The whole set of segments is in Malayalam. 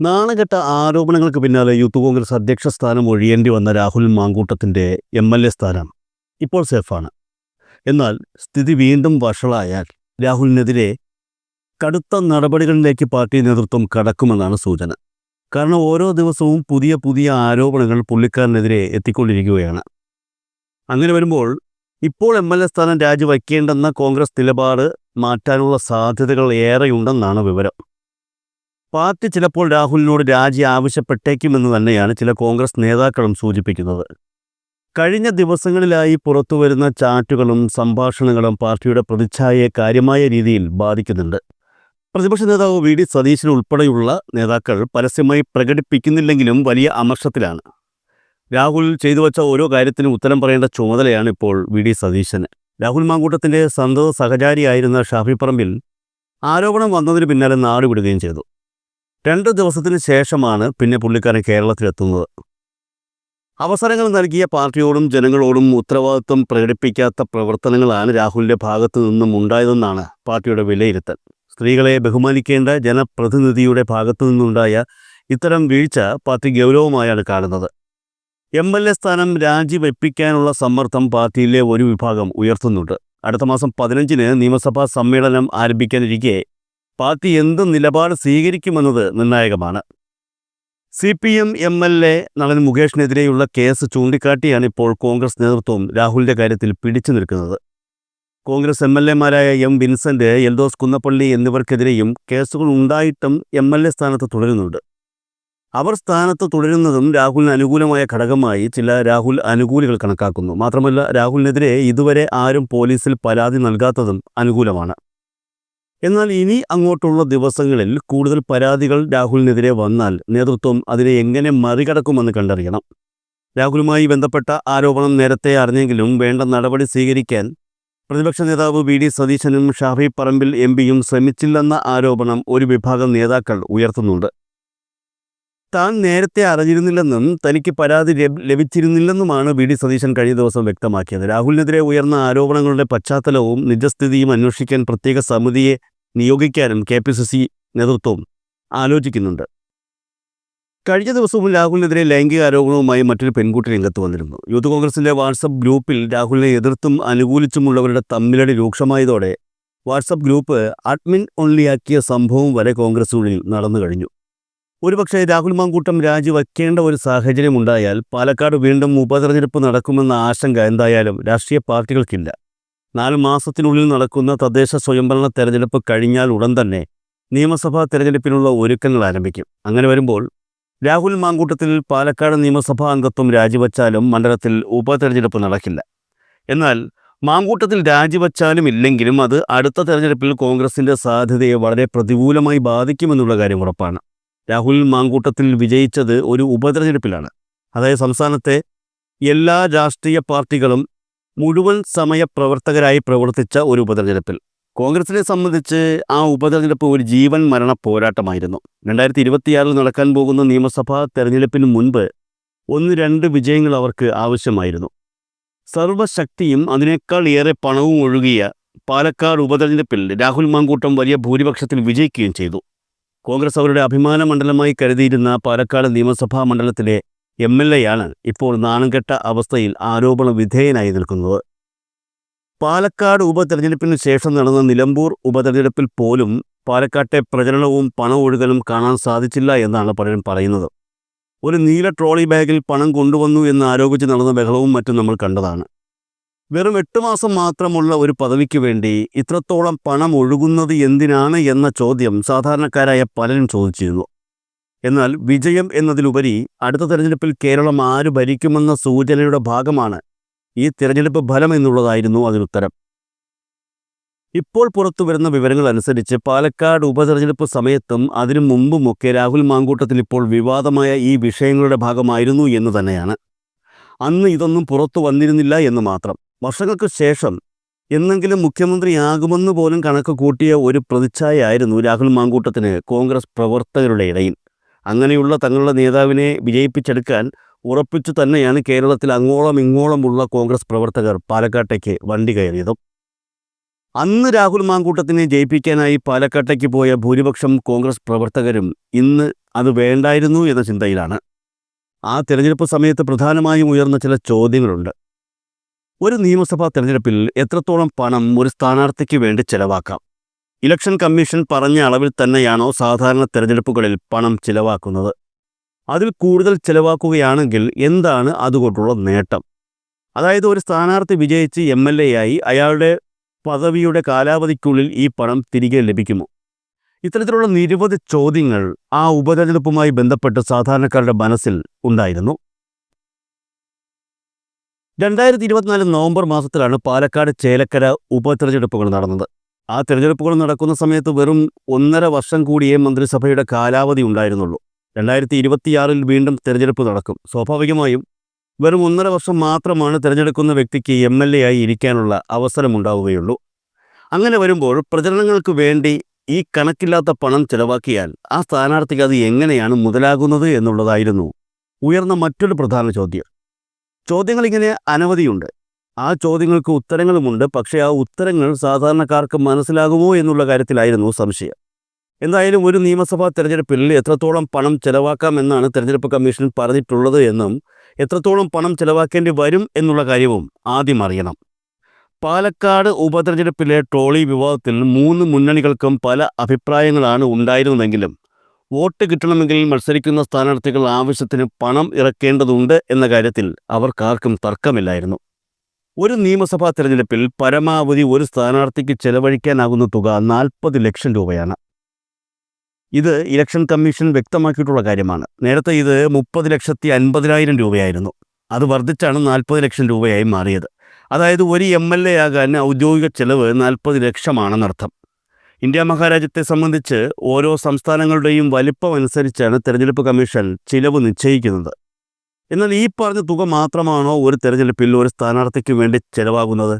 നാണകെട്ട ആരോപണങ്ങൾക്ക് പിന്നാലെ യൂത്ത് കോൺഗ്രസ് അധ്യക്ഷ സ്ഥാനം ഒഴിയേണ്ടി വന്ന രാഹുൽ മാങ്കൂട്ടത്തിന്റെ എം എൽ എ സ്ഥാനം ഇപ്പോൾ സേഫാണ്. എന്നാൽ സ്ഥിതി വീണ്ടും വഷളായാൽ രാഹുലിനെതിരെ കടുത്ത നടപടികളിലേക്ക് പാർട്ടി നേതൃത്വം കടക്കുമെന്നാണ് സൂചന. കാരണം ഓരോ ദിവസവും പുതിയ പുതിയ ആരോപണങ്ങൾ പുള്ളിക്കാരനെതിരെ എത്തിക്കൊണ്ടിരിക്കുകയാണ്. അങ്ങനെ വരുമ്പോൾ ഇപ്പോൾ എം എൽ എ സ്ഥാനം രാജിവയ്ക്കേണ്ടെന്ന കോൺഗ്രസ് നിലപാട് മാറ്റാനുള്ള സാധ്യതകൾ ഏറെയുണ്ടെന്നാണ് വിവരം. പാർട്ടി ചിലപ്പോൾ രാഹുലിനോട് രാജി ആവശ്യപ്പെട്ടേക്കുമെന്ന് തന്നെയാണ് ചില കോൺഗ്രസ് നേതാക്കളും സൂചിപ്പിക്കുന്നത്. കഴിഞ്ഞ ദിവസങ്ങളിലായി പുറത്തുവരുന്ന ചാറ്റുകളും സംഭാഷണങ്ങളും പാർട്ടിയുടെ പ്രതിച്ഛായയെ കാര്യമായ രീതിയിൽ ബാധിക്കുന്നുണ്ട്. പ്രതിപക്ഷ നേതാവ് വി ഡി സതീശൻ ഉൾപ്പെടെയുള്ള നേതാക്കൾ പരസ്യമായി പ്രകടിപ്പിക്കുന്നില്ലെങ്കിലും വലിയ അമർഷത്തിലാണ്. രാഹുൽ ചെയ്തു വച്ച ഓരോ കാര്യത്തിനും ഉത്തരം പറയേണ്ട ചുമതലയാണ് ഇപ്പോൾ വി ഡി സതീശന്. രാഹുൽ മാങ്കൂട്ടത്തിന്റെ സന്തത സഹചാരിയായിരുന്ന ഷാഫി പറമ്പിൽ ആരോപണം വന്നതിന് പിന്നാലെ നാടുവിടുകയും ചെയ്തു. രണ്ട് ദിവസത്തിന് ശേഷമാണ് പിന്നെ പുള്ളിക്കാരൻ കേരളത്തിലെത്തുന്നത്. അവസരങ്ങൾ നൽകിയ പാർട്ടിയോടും ജനങ്ങളോടും ഉത്തരവാദിത്വം പ്രകടിപ്പിക്കാത്ത പ്രവർത്തനങ്ങളാണ് രാഹുലിന്റെ ഭാഗത്തു നിന്നും ഉണ്ടായതെന്നാണ് പാർട്ടിയുടെ വിലയിരുത്തൽ. സ്ത്രീകളെ ബഹുമാനിക്കേണ്ട ജനപ്രതിനിധിയുടെ ഭാഗത്തു നിന്നുണ്ടായ ഇത്തരം വീഴ്ച പാർട്ടി ഗൗരവമായാണ് കാണുന്നത്. എം എൽ എ സ്ഥാനം രാജിവെപ്പിക്കാനുള്ള സമ്മർദ്ദം പാർട്ടിയിലെ ഒരു വിഭാഗം ഉയർത്തുന്നുണ്ട്. അടുത്ത മാസം പതിനഞ്ചിന് നിയമസഭാ സമ്മേളനം ആരംഭിക്കാനിരിക്കെ പാർട്ടി എന്ത് നിലപാട് സ്വീകരിക്കുമെന്നത് നിർണായകമാണ്. C P M M L A നടൻ മുകേഷിനെതിരെയുള്ള കേസ് ചൂണ്ടിക്കാട്ടിയാണ് ഇപ്പോൾ കോൺഗ്രസ് നേതൃത്വം രാഹുലിന്റെ കാര്യത്തിൽ പിടിച്ചു നിൽക്കുന്നത്. കോൺഗ്രസ് എം എൽ എമാരായ എം വിൻസെന്റ് എൽദോസ് കുന്നപ്പള്ളി എന്നിവർക്കെതിരെയും കേസുകൾ ഉണ്ടായിട്ടും എം എൽ എ സ്ഥാനത്ത് തുടരുന്നുണ്ട്. അവർ സ്ഥാനത്ത് തുടരുന്നതും രാഹുലിന് അനുകൂലമായ ഘടകമായി ചില രാഹുൽ അനുകൂലികൾ കണക്കാക്കുന്നു. മാത്രമല്ല രാഹുലിനെതിരെ ഇതുവരെ ആരും പോലീസിൽ പരാതി നൽകാത്തതും അനുകൂലമാണ്. എന്നാൽ ഇനി അങ്ങോട്ടുള്ള ദിവസങ്ങളിൽ കൂടുതൽ പരാതികൾ രാഹുലിനെതിരെ വന്നാൽ നേതൃത്വം അതിനെ എങ്ങനെ മറികടക്കുമെന്ന് കണ്ടറിയണം. രാഹുലുമായി ബന്ധപ്പെട്ട ആരോപണം നേരത്തെ അറിഞ്ഞെങ്കിലും വേണ്ട നടപടി സ്വീകരിക്കാൻ പ്രതിപക്ഷ നേതാവ് വി ഡി സതീശനും ഷാഫി പറമ്പിൽ എം പിയും ശ്രമിച്ചില്ലെന്ന ആരോപണം ഒരു വിഭാഗം നേതാക്കൾ ഉയർത്തുന്നുണ്ട്. താൻ നേരത്തെ അറിഞ്ഞിരുന്നില്ലെന്നും തനിക്ക് പരാതി ലഭിച്ചിരുന്നില്ലെന്നുമാണ് വി ഡി സതീശൻ കഴിഞ്ഞ ദിവസം വ്യക്തമാക്കിയത്. രാഹുലിനെതിരെ ഉയർന്ന ആരോപണങ്ങളുടെ പശ്ചാത്തലവും നിജസ്ഥിതിയും അന്വേഷിക്കാൻ പ്രത്യേക സമിതിയെ നിയോഗിക്കാനും കെ പി സി സി നേതൃത്വം ആലോചിക്കുന്നുണ്ട്. കഴിഞ്ഞ ദിവസവും രാഹുലിനെതിരെ ലൈംഗിക ആരോപണവുമായി മറ്റൊരു പെൺകുട്ടി രംഗത്ത് വന്നിരുന്നു. യൂത്ത് കോൺഗ്രസിന്റെ വാട്സപ്പ് ഗ്രൂപ്പിൽ രാഹുലിനെ എതിർത്തും അനുകൂലിച്ചുമുള്ളവരുടെ തമ്മിലടി രൂക്ഷമായതോടെ വാട്സപ്പ് ഗ്രൂപ്പ് അഡ്മിൻ ഒൺലിയാക്കിയ സംഭവം വരെ കോൺഗ്രസിനുള്ളിൽ നടന്നു കഴിഞ്ഞു. ഒരുപക്ഷെ രാഹുൽ മാങ്കൂട്ടം രാജിവെക്കേണ്ട ഒരു സാഹചര്യം ഉണ്ടായാൽ പാലക്കാട് വീണ്ടും ഉപതെരഞ്ഞെടുപ്പ് നടക്കുമെന്ന ആശങ്ക എന്തായാലും രാഷ്ട്രീയ പാർട്ടികൾക്കില്ല. നാല് മാസത്തിനുള്ളിൽ നടക്കുന്ന തദ്ദേശ സ്വയംഭരണ തെരഞ്ഞെടുപ്പ് കഴിഞ്ഞാൽ ഉടൻ തന്നെ നിയമസഭാ തെരഞ്ഞെടുപ്പിനുള്ള ഒരുക്കങ്ങൾ ആരംഭിക്കും. അങ്ങനെ വരുമ്പോൾ രാഹുൽ മാങ്കൂട്ടത്തിൽ പാലക്കാട് നിയമസഭാ അംഗത്വം രാജിവച്ചാലും മണ്ഡലത്തിൽ ഉപതെരഞ്ഞെടുപ്പ് നടക്കില്ല. എന്നാൽ മാങ്കൂട്ടത്തിൽ രാജിവച്ചാലും ഇല്ലെങ്കിലും അത് അടുത്ത തെരഞ്ഞെടുപ്പിൽ കോൺഗ്രസിന്റെ സാധ്യതയെ വളരെ പ്രതികൂലമായി ബാധിക്കുമെന്നുള്ള കാര്യം ഉറപ്പാണ്. രാഹുൽ മാങ്കൂട്ടത്തിൽ വിജയിച്ചത് ഒരു ഉപതെരഞ്ഞെടുപ്പിലാണ്. അതായത് സംസ്ഥാനത്തെ എല്ലാ രാഷ്ട്രീയ പാർട്ടികളും മുഴുവൻ സമയ പ്രവർത്തകരായി പ്രവർത്തിച്ച ഒരു ഉപതെരഞ്ഞെടുപ്പിൽ. കോൺഗ്രസിനെ സംബന്ധിച്ച് ആ ഉപതെരഞ്ഞെടുപ്പ് ഒരു ജീവൻ മരണ പോരാട്ടമായിരുന്നു. രണ്ടായിരത്തി ഇരുപത്തിയാറിൽ നടക്കാൻ പോകുന്ന നിയമസഭാ തെരഞ്ഞെടുപ്പിന് മുൻപ് ഒന്ന് രണ്ട് വിജയങ്ങൾ അവർക്ക് ആവശ്യമായിരുന്നു. സർവശക്തിയും അതിനേക്കാൾ ഏറെ പണവും ഒഴുകിയ പാലക്കാട് ഉപതെരഞ്ഞെടുപ്പിൽ രാഹുൽ മാങ്കൂട്ടം വലിയ ഭൂരിപക്ഷത്തിൽ വിജയിക്കുകയും ചെയ്തു. കോൺഗ്രസ് അവരുടെ അഭിമാന മണ്ഡലമായി കരുതിയിരുന്ന പാലക്കാട് നിയമസഭാ മണ്ഡലത്തിലെ എം എൽ എയാണ് ഇപ്പോൾ നാണംകെട്ട അവസ്ഥയിൽ ആരോപണ വിധേയനായി നിൽക്കുന്നത്. പാലക്കാട് ഉപതെരഞ്ഞെടുപ്പിന് ശേഷം നടന്ന നിലമ്പൂർ ഉപതെരഞ്ഞെടുപ്പിൽ പോലും പാലക്കാട്ടെ പ്രചരണവും പണമൊഴുകലും കാണാൻ സാധിച്ചില്ല എന്നാണ് പലരും പറയുന്നത്. ഒരു നീല ട്രോളി ബാഗിൽ പണം കൊണ്ടുവന്നു എന്ന് ആരോപിച്ച് നടന്ന ബഹളവും മറ്റും നമ്മൾ കണ്ടതാണ്. വെറും എട്ട് മാസം മാത്രമുള്ള ഒരു പദവിക്ക് വേണ്ടി ഇത്രത്തോളം പണം ഒഴുകുന്നത് എന്തിനാണ് എന്ന ചോദ്യം സാധാരണക്കാരായ പലരും ചോദിച്ചിരുന്നു. എന്നാൽ വിജയം എന്നതിലുപരി അടുത്ത തെരഞ്ഞെടുപ്പിൽ കേരളം ആര് ഭരിക്കുമെന്ന സൂചനയുടെ ഭാഗമാണ് ഈ തിരഞ്ഞെടുപ്പ് ഫലം എന്നുള്ളതായിരുന്നു അതിനുത്തരം. ഇപ്പോൾ പുറത്തു വരുന്ന വിവരങ്ങൾ അനുസരിച്ച് പാലക്കാട് ഉപതെരഞ്ഞെടുപ്പ് സമയത്തും അതിനു മുമ്പുമൊക്കെ രാഹുൽ മാങ്കൂട്ടത്തിൽ ഇപ്പോൾ വിവാദമായ ഈ വിഷയങ്ങളുടെ ഭാഗമായിരുന്നു എന്ന് തന്നെയാണ്. അന്ന് ഇതൊന്നും പുറത്തു വന്നിരുന്നില്ല എന്ന് മാത്രം. വർഷങ്ങൾക്ക് ശേഷം എന്നെങ്കിലും മുഖ്യമന്ത്രിയാകുമെന്ന് പോലും കണക്ക് കൂട്ടിയ ഒരു പ്രതിച്ഛായയായിരുന്നു രാഹുൽ മാങ്കൂട്ടത്തിന് കോൺഗ്രസ് പ്രവർത്തകരുടെ ഇടയിൽ. അങ്ങനെയുള്ള തങ്ങളുടെ നേതാവിനെ വിജയിപ്പിച്ചെടുക്കാൻ ഉറപ്പിച്ചു തന്നെയാണ് കേരളത്തിൽ അങ്ങോളം ഇങ്ങോളമുള്ള കോൺഗ്രസ് പ്രവർത്തകർ പാലക്കാട്ടേക്ക് വണ്ടി കയറിയതും. അന്ന് രാഹുൽ മാങ്കൂട്ടത്തിനെ ജയിപ്പിക്കാനായി പാലക്കാട്ടേക്ക് പോയ ഭൂരിപക്ഷം കോൺഗ്രസ് പ്രവർത്തകരും ഇന്ന് അത് വേണ്ടായിരുന്നു എന്ന ചിന്തയിലാണ്. ആ തിരഞ്ഞെടുപ്പ് സമയത്ത് പ്രധാനമായും ഉയർന്ന ചില ചോദ്യങ്ങളുണ്ട്. ഒരു നിയമസഭാ തിരഞ്ഞെടുപ്പിൽ എത്രത്തോളം പണം ഒരു സ്ഥാനാർത്ഥിക്ക് വേണ്ടി ചെലവാക്കാം? ഇലക്ഷൻ കമ്മീഷൻ പറഞ്ഞ അളവിൽ തന്നെയാണോ സാധാരണ തെരഞ്ഞെടുപ്പുകളിൽ പണം ചിലവാക്കുന്നത്? അതിൽ കൂടുതൽ ചിലവാക്കുകയാണെങ്കിൽ എന്താണ് അതുകൊണ്ടുള്ള നേട്ടം? അതായത് ഒരു സ്ഥാനാർത്ഥി വിജയിച്ച് എം എൽ എ ആയി അയാളുടെ പദവിയുടെ കാലാവധിക്കുള്ളിൽ ഈ പണം തിരികെ ലഭിക്കുമോ? ഇത്തരത്തിലുള്ള നിരവധി ചോദ്യങ്ങൾ ആ ഉപതെരഞ്ഞെടുപ്പുമായി ബന്ധപ്പെട്ട് സാധാരണക്കാരുടെ മനസ്സിൽ ഉണ്ടായിരുന്നു. രണ്ടായിരത്തി ഇരുപത്തിനാല് നവംബർ മാസത്തിലാണ് പാലക്കാട് ചേലക്കര ഉപതെരഞ്ഞെടുപ്പുകൾ നടന്നത്. ആ തിരഞ്ഞെടുപ്പുകൾ നടക്കുന്ന സമയത്ത് വെറും ഒന്നര വർഷം കൂടിയേ മന്ത്രിസഭയുടെ കാലാവധി ഉണ്ടായിരുന്നുള്ളൂ. രണ്ടായിരത്തി ഇരുപത്തിയാറിൽ വീണ്ടും തിരഞ്ഞെടുപ്പ് നടക്കും. സ്വാഭാവികമായും വെറും ഒന്നര വർഷം മാത്രമാണ് തിരഞ്ഞെടുക്കുന്ന വ്യക്തിക്ക് എം എൽ എ ആയി ഇരിക്കാനുള്ള അവസരമുണ്ടാവുകയുള്ളൂ. അങ്ങനെ വരുമ്പോൾ പ്രചരണങ്ങൾക്ക് വേണ്ടി ഈ കണക്കില്ലാത്ത പണം ചെലവാക്കിയാൽ ആ സ്ഥാനാർത്ഥിക്ക് അത് എങ്ങനെയാണ് മുതലാകുന്നത് എന്നുള്ളതായിരുന്നു ഉയർന്ന മറ്റൊരു പ്രധാന ചോദ്യം. ചോദ്യങ്ങൾ ഇങ്ങനെ അനവധിയുണ്ട്. ആ ചോദ്യങ്ങൾക്ക് ഉത്തരങ്ങളുമുണ്ട്. പക്ഷേ ആ ഉത്തരങ്ങൾ സാധാരണക്കാർക്ക് മനസ്സിലാകുമോ എന്നുള്ള കാര്യത്തിലായിരുന്നു സംശയം. എന്തായാലും ഒരു നിയമസഭാ തെരഞ്ഞെടുപ്പിൽ എത്രത്തോളം പണം ചെലവാക്കാമെന്നാണ് തെരഞ്ഞെടുപ്പ് കമ്മീഷൻ പറഞ്ഞിട്ടുള്ളത് എന്നും എത്രത്തോളം പണം ചെലവാക്കേണ്ടി വരും എന്നുള്ള കാര്യവും ആദ്യം അറിയണം. പാലക്കാട് ഉപതെരഞ്ഞെടുപ്പിലെ ട്രോളി വിവാദത്തിൽ മൂന്ന് മുന്നണികൾക്കും പല അഭിപ്രായങ്ങളാണ് ഉണ്ടായിരുന്നതെങ്കിലും വോട്ട് കിട്ടണമെങ്കിൽ മത്സരിക്കുന്ന സ്ഥാനാർത്ഥികൾ ആവശ്യത്തിന് പണം ഇറക്കേണ്ടതുണ്ട് എന്ന കാര്യത്തിൽ അവർക്കാർക്കും തർക്കമില്ലായിരുന്നു. ഒരു നിയമസഭാ തെരഞ്ഞെടുപ്പിൽ പരമാവധി ഒരു സ്ഥാനാർത്ഥിക്ക് ചെലവഴിക്കാനാകുന്ന തുക നാൽപ്പത് ലക്ഷം രൂപയാണ്. ഇത് ഇലക്ഷൻ കമ്മീഷൻ വ്യക്തമാക്കിയിട്ടുള്ള കാര്യമാണ്. നേരത്തെ ഇത് മുപ്പത് ലക്ഷത്തി അൻപതിനായിരം രൂപയായിരുന്നു. അത് വർദ്ധിച്ചാണ് നാൽപ്പത് ലക്ഷം രൂപയായി മാറിയത്. അതായത് ഒരു എം എൽ എ ആകാൻ ഔദ്യോഗിക ചെലവ് നാൽപ്പത് ലക്ഷമാണെന്നർത്ഥം ഇന്ത്യ മഹാരാജ്യത്തെ സംബന്ധിച്ച് ഓരോ സംസ്ഥാനങ്ങളുടെയും വലിപ്പം അനുസരിച്ചാണ് തെരഞ്ഞെടുപ്പ് കമ്മീഷൻ ചിലവ് നിശ്ചയിക്കുന്നത്. എന്നാൽ ഈ പറഞ്ഞ തുക മാത്രമാണോ ഒരു തെരഞ്ഞെടുപ്പിൽ ഒരു സ്ഥാനാർത്ഥിക്ക് വേണ്ടി ചെലവാകുന്നത്?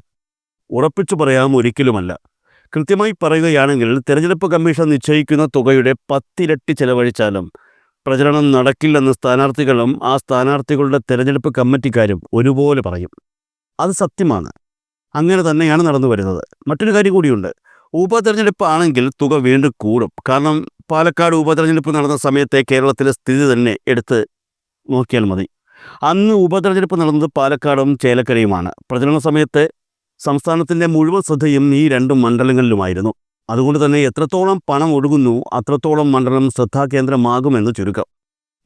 ഉറപ്പിച്ചു പറയാം ഒരിക്കലുമല്ല. കൃത്യമായി പറയുകയാണെങ്കിൽ തെരഞ്ഞെടുപ്പ് കമ്മീഷൻ നിശ്ചയിക്കുന്ന തുകയുടെ പത്തിരട്ടി ചെലവഴിച്ചാലും പ്രചരണം നടക്കില്ലെന്ന് സ്ഥാനാർത്ഥികളും ആ സ്ഥാനാർത്ഥികളുടെ തെരഞ്ഞെടുപ്പ് കമ്മിറ്റിക്കാരും ഒരുപോലെ പറയും. അത് സത്യമാണ്. അങ്ങനെ തന്നെയാണ് നടന്നു വരുന്നത്. മറ്റൊരു കാര്യം കൂടിയുണ്ട്. ഉപതെരഞ്ഞെടുപ്പ് ആണെങ്കിൽ തുക വീണ്ടും കൂടും. കാരണം പാലക്കാട് ഉപതെരഞ്ഞെടുപ്പ് നടന്ന സമയത്തെ കേരളത്തിലെ സ്ഥിതി തന്നെ എടുത്ത് നോക്കിയാൽ മതി. അന്ന് ഉപതെരഞ്ഞെടുപ്പ് നടന്നത് പാലക്കാടും ചേലക്കരയുമാണ്. പ്രചരണ സമയത്ത് സംസ്ഥാനത്തിന്റെ മുഴുവൻ ശ്രദ്ധയും ഈ രണ്ട് മണ്ഡലങ്ങളിലുമായിരുന്നു. അതുകൊണ്ട് തന്നെ എത്രത്തോളം പണം ഒഴുകുന്നു അത്രത്തോളം മണ്ഡലം ശ്രദ്ധാകേന്ദ്രമാകുമെന്ന് ചുരുക്കം.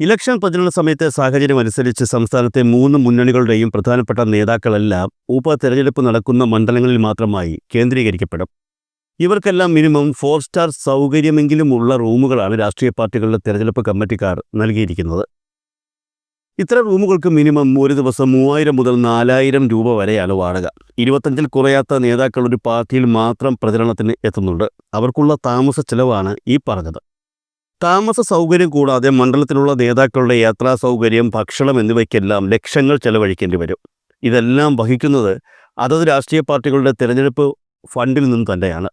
ഇലക്ഷൻ പ്രചരണ സമയത്തെ സാഹചര്യം അനുസരിച്ച് സംസ്ഥാനത്തെ മൂന്ന് മുന്നണികളുടെയും പ്രധാനപ്പെട്ട നേതാക്കളെല്ലാം ഉപതെരഞ്ഞെടുപ്പ് നടക്കുന്ന മണ്ഡലങ്ങളിൽ മാത്രമായി കേന്ദ്രീകരിക്കപ്പെടും. ഇവർക്കെല്ലാം മിനിമം ഫോർ സ്റ്റാർ സൗകര്യമെങ്കിലും ഉള്ള റൂമുകളാണ് രാഷ്ട്രീയ പാർട്ടികളുടെ തെരഞ്ഞെടുപ്പ് കമ്മിറ്റിക്കാർ നൽകിയിരിക്കുന്നത്. ഇത്തരം റൂമുകൾക്ക് മിനിമം ഒരു ദിവസം മൂവായിരം മുതൽ നാലായിരം രൂപ വരെയാണ് വാടക. ഇരുപത്തഞ്ചിൽ കുറയാത്ത നേതാക്കൾ ഒരു പാർട്ടിയിൽ മാത്രം പ്രചരണത്തിന് എത്തുന്നുണ്ട്. അവർക്കുള്ള താമസ ചെലവാണ് ഈ പറഞ്ഞത്. താമസ സൗകര്യം കൂടാതെ മണ്ഡലത്തിലുള്ള നേതാക്കളുടെ യാത്രാ സൗകര്യം ഭക്ഷണം എന്നിവയ്ക്കെല്ലാം ലക്ഷങ്ങൾ ചെലവഴിക്കേണ്ടി വരും. ഇതെല്ലാം വഹിക്കുന്നത് അതത് രാഷ്ട്രീയ പാർട്ടികളുടെ തിരഞ്ഞെടുപ്പ് ഫണ്ടിൽ നിന്ന് തന്നെയാണ്.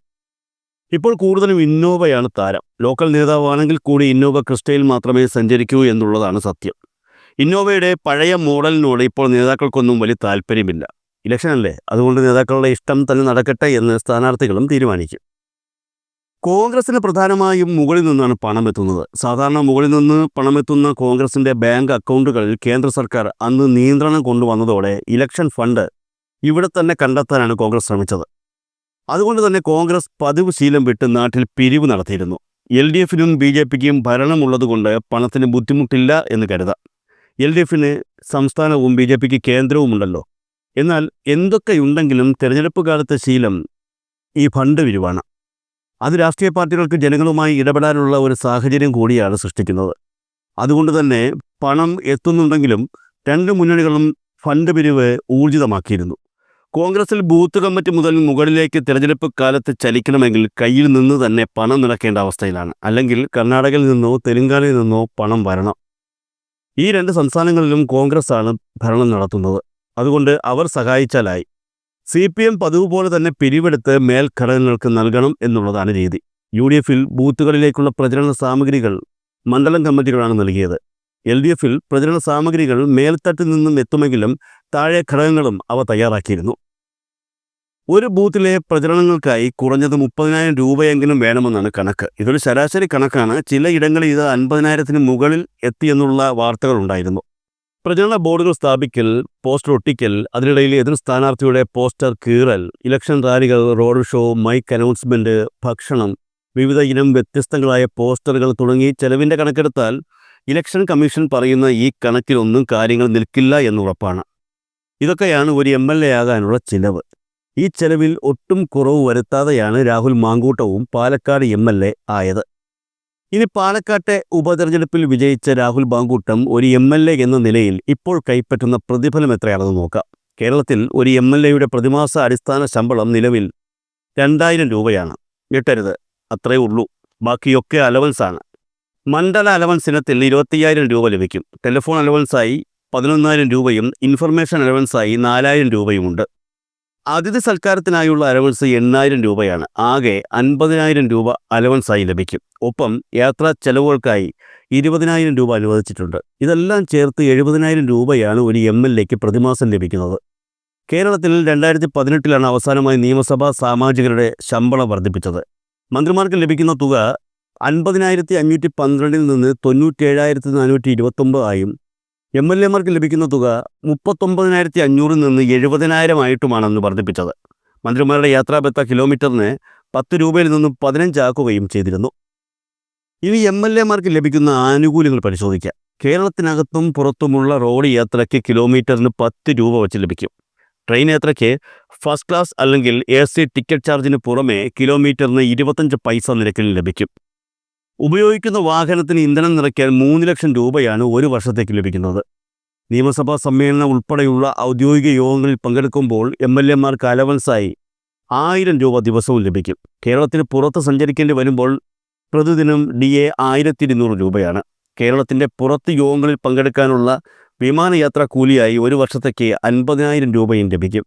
ഇപ്പോൾ കൂടുതലും ഇന്നോവയാണ് താരം. ലോക്കൽ നേതാവാണെങ്കിൽ കൂടി ഇന്നോവ ക്രിസ്റ്റയിൽ മാത്രമേ സഞ്ചരിക്കൂ എന്നുള്ളതാണ് സത്യം. ഇന്നോവയുടെ പഴയ മോഡലിനോട് ഇപ്പോൾ നേതാക്കൾക്കൊന്നും വലിയ താല്പര്യമില്ല. ഇലക്ഷനല്ലേ അതുകൊണ്ട് നേതാക്കളുടെ ഇഷ്ടം തന്നെ നടക്കട്ടെ എന്ന് സ്ഥാനാർത്ഥികളും തീരുമാനിക്കും. കോൺഗ്രസിന് പ്രധാനമായും മുകളിൽ നിന്നാണ് പണം എത്തുന്നത്. സാധാരണ മുകളിൽ നിന്ന് പണമെത്തുന്ന കോൺഗ്രസിന്റെ ബാങ്ക് അക്കൗണ്ടുകളിൽ കേന്ദ്ര സർക്കാർ അന്ന് നിയന്ത്രണം കൊണ്ടുവന്നതോടെ ഇലക്ഷൻ ഫണ്ട് ഇവിടെ തന്നെ കണ്ടെത്താനാണ് കോൺഗ്രസ് ശ്രമിച്ചത്. അതുകൊണ്ട് തന്നെ കോൺഗ്രസ് പതിവ് ശീലം വിട്ട് നാട്ടിൽ പിരിവ് നടത്തിയിരുന്നു. എൽ ഡി എഫിനും ബി ജെ പിക്കും ഭരണമുള്ളതുകൊണ്ട് പണത്തിന് ബുദ്ധിമുട്ടില്ല എന്ന് കരുതാം. എൽ ഡി എഫിന് സംസ്ഥാനവും ബി ജെ പിക്ക് കേന്ദ്രവുമുണ്ടല്ലോ. എന്നാൽ എന്തൊക്കെയുണ്ടെങ്കിലും തെരഞ്ഞെടുപ്പ് കാലത്തെ ശീലം ഈ ഫണ്ട് പിരിവാണ് അത് രാഷ്ട്രീയ പാർട്ടികൾക്ക് ജനങ്ങളുമായി ഇടപെടാനുള്ള ഒരു സാഹചര്യം കൂടിയാണ് സൃഷ്ടിക്കുന്നത്. അതുകൊണ്ട് തന്നെ പണം എത്തുന്നുണ്ടെങ്കിലും രണ്ട് മുന്നണികളും ഫണ്ട് പിരിവ് ഊർജിതമാക്കിയിരുന്നു. കോൺഗ്രസിൽ ബൂത്ത് കമ്മിറ്റി മുതൽ മുകളിലേക്ക് തിരഞ്ഞെടുപ്പ് കാലത്ത് ചലിക്കണമെങ്കിൽ കയ്യിൽ നിന്ന് തന്നെ പണം നിറക്കേണ്ട അവസ്ഥയിലാണ്. അല്ലെങ്കിൽ കർണാടകയിൽ നിന്നോ തെലുങ്കാനയിൽ നിന്നോ പണം വരണം. ഈ രണ്ട് സംസ്ഥാനങ്ങളിലും കോൺഗ്രസ് ആണ് ഭരണം നടത്തുന്നത്. അതുകൊണ്ട് അവർ സഹായിച്ചാലായി. സി പി എം പതിവ് പോലെ തന്നെ പിരിവെടുത്ത് മേൽഘടകങ്ങൾക്ക് നൽകണം എന്നുള്ളതാണ് രീതി. യു ഡി എഫിൽ ബൂത്തുകളിലേക്കുള്ള പ്രചരണ സാമഗ്രികൾ മണ്ഡലം കമ്മിറ്റികളാണ് നൽകിയത്. എൽ ഡി എഫിൽ പ്രചരണ സാമഗ്രികൾ മേൽത്തട്ടിൽ നിന്നും എത്തുമെങ്കിലും താഴെ ഘടകങ്ങളും അവ തയ്യാറാക്കിയിരുന്നു. ഒരു ബൂത്തിലെ പ്രചരണങ്ങൾക്കായി കുറഞ്ഞത് മുപ്പതിനായിരം രൂപയെങ്കിലും വേണമെന്നാണ് കണക്ക്. ഇതൊരു ശരാശരി കണക്കാണ്. ചില ഇടങ്ങളിൽ ഇത് അൻപതിനായിരത്തിന് മുകളിൽ എത്തിയെന്നുള്ള വാർത്തകളുണ്ടായിരുന്നു പ്രചരണ ബോർഡുകൾ സ്ഥാപിക്കൽ പോസ്റ്റർ ഒട്ടിക്കൽ അതിനിടയിൽ എതിർ സ്ഥാനാർത്ഥിയുടെ പോസ്റ്റർ കീറൽ ഇലക്ഷൻ റാലികൾ റോഡ് ഷോ മൈക്ക് അനൗൺസ്മെന്റ് ഭക്ഷണം വിവിധ ഇനം വ്യത്യസ്തങ്ങളായ പോസ്റ്ററുകൾ തുടങ്ങി ചെലവിന്റെ കണക്കെടുത്താൽ ഇലക്ഷൻ കമ്മീഷൻ പറയുന്ന ഈ കണക്കിലൊന്നും കാര്യങ്ങൾ നിൽക്കില്ല എന്നുറപ്പാണ്. ഇതൊക്കെയാണ് ഒരു എം എൽ എ ആകാനുള്ള ചിലവ്. ഈ ചെലവിൽ ഒട്ടും കുറവ് വരുത്താതെയാണ് രാഹുൽ മാങ്കൂട്ടവും പാലക്കാട് എം എൽ എ ആയത്. ഇനി പാലക്കാട്ടെ ഉപതെരഞ്ഞെടുപ്പിൽ വിജയിച്ച രാഹുൽ മാങ്കൂട്ടം ഒരു എം എൽ എ എന്ന നിലയിൽ ഇപ്പോൾ കൈപ്പറ്റുന്ന പ്രതിഫലം എത്രയാണെന്ന് നോക്കാം. കേരളത്തിൽ ഒരു എം എൽ എയുടെ പ്രതിമാസ അടിസ്ഥാന ശമ്പളം നിലവിൽ രണ്ടായിരം രൂപയാണ്. ഞെട്ടരുത്. അത്രേ ഉള്ളൂ. ബാക്കിയൊക്കെ അലവൻസാണ്. മണ്ഡല അലവൻസ് ഇനത്തിൽ ഇരുപത്തിയായിരം രൂപ ലഭിക്കും. ടെലിഫോൺ അലവൻസായി പതിനൊന്നായിരം രൂപയും ഇൻഫർമേഷൻ അലവൻസായി നാലായിരം രൂപയുമുണ്ട്. അതിഥി സൽക്കാരത്തിനായുള്ള അലവൻസ് എണ്ണായിരം രൂപയാണ്. ആകെ അൻപതിനായിരം രൂപ അലവൻസായി ലഭിക്കും. ഒപ്പം യാത്രാ ചെലവുകൾക്കായി ഇരുപതിനായിരം രൂപ അനുവദിച്ചിട്ടുണ്ട്. ഇതെല്ലാം ചേർത്ത് എഴുപതിനായിരം രൂപയാണ് ഒരു എം എൽ എക്ക് പ്രതിമാസം ലഭിക്കുന്നത്. കേരളത്തിൽ രണ്ടായിരത്തി പതിനെട്ടിലാണ് അവസാനമായി നിയമസഭാ സാമാജികരുടെ ശമ്പളം വർദ്ധിപ്പിച്ചത്. മന്ത്രിമാർക്ക് ലഭിക്കുന്ന തുക അൻപതിനായിരത്തി അഞ്ഞൂറ്റി പന്ത്രണ്ടിൽ നിന്ന് തൊണ്ണൂറ്റേഴായിരത്തി നാനൂറ്റി ഇരുപത്തൊമ്പതായും എം എൽ എമാർക്ക് ലഭിക്കുന്ന തുക മുപ്പത്തൊമ്പതിനായിരത്തി അഞ്ഞൂറിൽ നിന്ന് എഴുപതിനായിരമായിട്ടുമാണെന്ന് വർദ്ധിപ്പിച്ചത്. മന്ത്രിമാരുടെ യാത്രാബത്ത കിലോമീറ്ററിന് പത്ത് രൂപയിൽ നിന്നും പതിനഞ്ചാക്കുകയും ചെയ്തിരുന്നു. ഇനി എം എൽ എമാർക്ക് ലഭിക്കുന്ന ആനുകൂല്യങ്ങൾ പരിശോധിക്കാം. കേരളത്തിനകത്തും പുറത്തുമുള്ള റോഡ് യാത്രയ്ക്ക് കിലോമീറ്ററിന് പത്ത് രൂപ വെച്ച് ലഭിക്കും. ട്രെയിൻ യാത്രയ്ക്ക് ഫസ്റ്റ് ക്ലാസ് അല്ലെങ്കിൽ എ സി ടിക്കറ്റ് ചാർജിന് പുറമെ കിലോമീറ്ററിന് ഇരുപത്തഞ്ച് പൈസ നിരക്കിൽ ലഭിക്കും. ഉപയോഗിക്കുന്ന വാഹനത്തിന് ഇന്ധനം നിറയ്ക്കാൻ മൂന്ന് ലക്ഷം രൂപയാണ് ഒരു വർഷത്തേക്ക് ലഭിക്കുന്നത്. നിയമസഭാ സമ്മേളനം ഉൾപ്പെടെയുള്ള ഔദ്യോഗിക യോഗങ്ങളിൽ പങ്കെടുക്കുമ്പോൾ എം എൽ എമാർക്ക് അലവൻസായി ആയിരം രൂപ ദിവസവും ലഭിക്കും. കേരളത്തിന് പുറത്ത് സഞ്ചരിക്കേണ്ടി വരുമ്പോൾ പ്രതിദിനം ഡി എ ആയിരത്തി ഇരുന്നൂറ് രൂപയാണ്. കേരളത്തിന്റെ പുറത്ത് യോഗങ്ങളിൽ പങ്കെടുക്കാനുള്ള വിമാനയാത്രാ കൂലിയായി ഒരു വർഷത്തേക്ക് അൻപതിനായിരം രൂപയും ലഭിക്കും.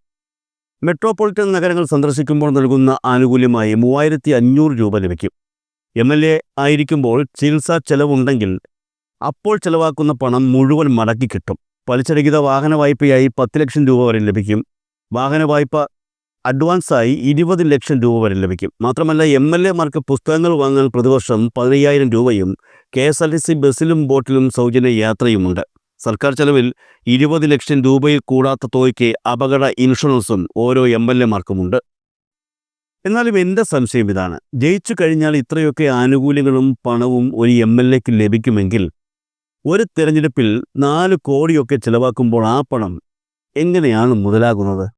മെട്രോപൊളിറ്റൻ നഗരങ്ങൾ സന്ദർശിക്കുമ്പോൾ നൽകുന്ന ആനുകൂല്യമായി മൂവായിരത്തി അഞ്ഞൂറ് രൂപ ലഭിക്കും. എം എൽ എ ആയിരിക്കുമ്പോൾ ചികിത്സാ ചെലവുണ്ടെങ്കിൽ അപ്പോൾ ചെലവാക്കുന്ന പണം മുഴുവൻ മടക്കി കിട്ടും. പലിശരഹിത വാഹന വായ്പയായി പത്ത് ലക്ഷം രൂപ വരെ ലഭിക്കും. വാഹന വായ്പ അഡ്വാൻസായി ഇരുപത് ലക്ഷം രൂപ വരെ ലഭിക്കും. മാത്രമല്ല എം എൽ എമാർക്ക് പുസ്തകങ്ങൾ വാങ്ങാൻ പ്രതിവർഷം പതിനയ്യായിരം രൂപയും K S R T C ബസ്സിലും ബോട്ടിലും സൗജന്യ യാത്രയുമുണ്ട്. സർക്കാർ ചെലവിൽ ഇരുപത് ലക്ഷം രൂപയിൽ കൂടാത്ത തുകയ്ക്ക് അപകട ഇൻഷുറൻസും ഓരോ എം എൽ എമാർക്കുമുണ്ട്. എന്നാലും എന്റെ സംശയം ഇതാണ്. ജയിച്ചു കഴിഞ്ഞാൽ ഇത്രയൊക്കെ ആനുകൂല്യങ്ങളും പണവും ഒരു എം എൽ എക്ക് ലഭിക്കുമെങ്കിൽ ഒരു തിരഞ്ഞെടുപ്പിൽ നാല് കോടിയൊക്കെ ചിലവാക്കുമ്പോൾ ആ പണം എങ്ങനെയാണ് മുതലാകുന്നത്?